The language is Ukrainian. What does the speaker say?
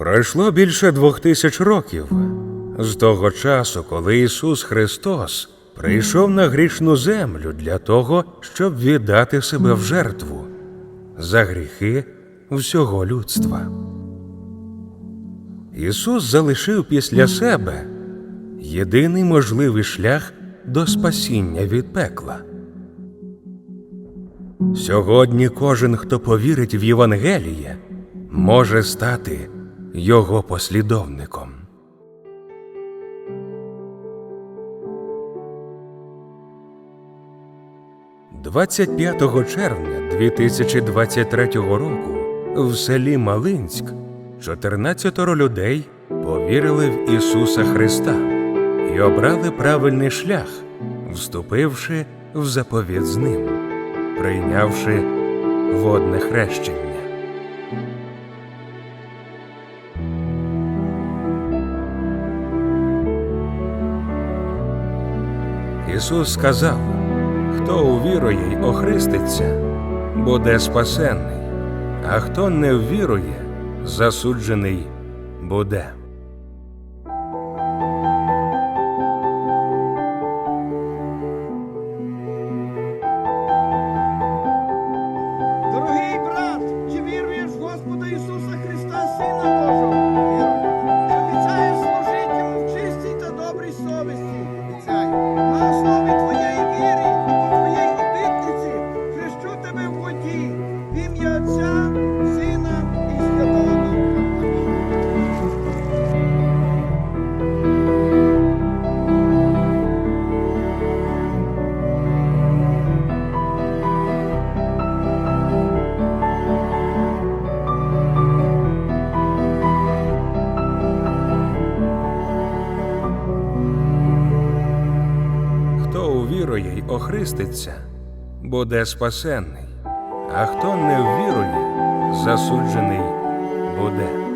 Пройшло більше двох тисяч років з того часу, коли Ісус Христос прийшов на грішну землю для того, щоб віддати себе в жертву за гріхи всього людства. Ісус залишив після себе єдиний можливий шлях до спасіння від пекла. Сьогодні кожен, хто повірить в Євангеліє, може стати його послідовником. «25 червня 2023 року в селі Малинськ 14 людей повірили в Ісуса Христа і обрали правильний шлях, вступивши в заповідь з ним, прийнявши водне хрещення. Ісус сказав: Хто увірує й охриститься, буде спасенний, а хто не ввірує, засуджений буде. В Отця, Сина і Святого Духа. Хто увірує й охриститься, буде спасенний, а хто не ввірує, засуджений буде.